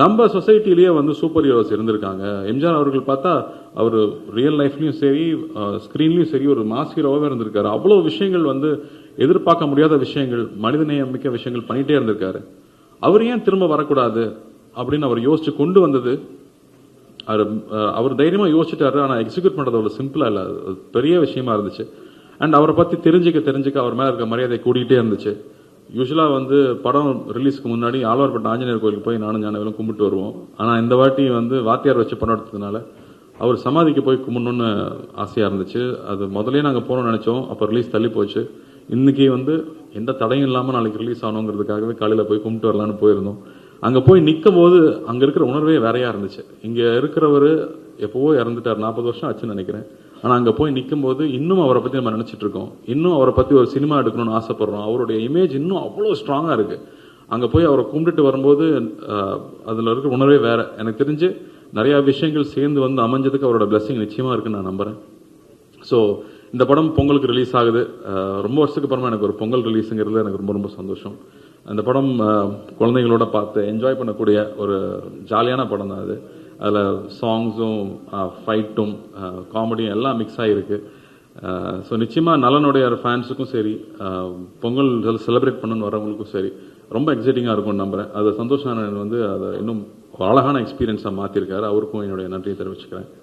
நம்ம சொசைட்டிலேயே வந்து super heroes இருந்திருக்காங்க. எம்ஜிஆர் அவர்கள் பார்த்தா அவர் ரியல் லைஃப்லயும் சரி ஸ்க்ரீன்லையும் சரி ஒரு மாஸ் ஹீரோவாகவே இருந்திருக்காரு. அவ்வளவு விஷயங்கள் வந்து எதிர்பார்க்க முடியாத விஷயங்கள் மனிதநேயம் மிக்க விஷயங்கள் பண்ணிகிட்டே இருந்திருக்காரு. அவர் ஏன் திரும்ப வரக்கூடாது அப்படின்னு அவர் யோசிச்சு கொண்டு வந்தது. அவர் அவர் தைரியமா யோசிச்சிட்டாரு ஆனா எக்ஸிக்யூட் பண்ணுறது அவ்வளோ சிம்பிளா இல்லை. அது பெரிய விஷயமா இருந்துச்சு. அண்ட் அவரை பத்தி தெரிஞ்சுக்க தெரிஞ்சுக்க அவர் மேல இருக்க மரியாதை கூடிக்கிட்டே இருந்துச்சு. யூஸ்வலாக வந்து படம் ரிலீஸ்க்கு முன்னாடி ஆழ்வார்பட்ட ஆஞ்சநேயர் கோயிலுக்கு போய் நானும் ஞானவேலும் கும்பிட்டு வருவோம். ஆனால் இந்த வாட்டி வந்து வாத்தியார் வச்சு படம் எடுத்ததுனால அவர் சமாதிக்கு போய் கும்பிடணும்னு ஆசையாக இருந்துச்சு. அது முதலே நாங்கள் போகணும்னு நினச்சோம். அப்போ ரிலீஸ் தள்ளி போச்சு. இன்றைக்கி வந்து எந்த தடையும் இல்லாமல் நாளைக்கு ரிலீஸ் ஆகணுங்கிறதுக்காகவே காலையில் போய் கும்பிட்டு வரலான்னு போயிருந்தோம். அங்கே போய் நிற்கும் போது அங்கே இருக்கிற உணர்வே வேறையாக இருந்துச்சு. இங்கே இருக்கிறவர் எப்போவோ இறந்துட்டார். நாற்பது வருஷம் ஆச்சுன்னு நினைக்கிறேன். ஆனால் அங்கே போய் நிற்கும் போது இன்னும் அவரை பற்றி நம்ம நினச்சிட்டு இருக்கோம். இன்னும் அவரை பற்றி ஒரு சினிமா எடுக்கணும்னு ஆசைப்படுறோம். அவருடைய இமேஜ் இன்னும் அவ்வளோ ஸ்ட்ராங்காக இருக்குது அங்கே போய் அவரை கும்பிட்டுட்டு வரும்போது அதில் இருக்கிற உணர்வே வேற. எனக்கு தெரிஞ்சு நிறையா விஷயங்கள் சேர்ந்து வந்து அமைஞ்சதுக்கு அவரோட blessing நிச்சயமாக இருக்குன்னு நான் நம்புறேன். ஸோ இந்த படம் பொங்கலுக்கு ரிலீஸ் ஆகுது. ரொம்ப வருஷத்துக்கு அப்புறமா எனக்கு ஒரு பொங்கல் ரிலீஸுங்கிறது எனக்கு ரொம்ப ரொம்ப சந்தோஷம். அந்த படம் குழந்தைங்களோட பார்த்து என்ஜாய் பண்ணக்கூடிய ஒரு ஜாலியான படம் தான் அது. அதில் சாங்ஸும் ஃபைட்டும் காமெடியும் எல்லாம் மிக்ஸ் ஆகிருக்கு ஸோ நிச்சயமாக நலனுடைய ஃபேன்ஸுக்கும் சரி பொங்கல் செலிப்ரேட் பண்ணணும்னு வரவங்களுக்கும் சரி ரொம்ப எக்ஸைட்டிங்காக இருக்கும்னு நம்புகிறேன் அதை சந்தோஷ் நாராயணன் வந்து அதை இன்னும் அழகான எக்ஸ்பீரியன்ஸாக மாற்றிருக்காரு அவருக்கும் என்னுடைய நன்றியை தெரிவிச்சுக்கிறேன்.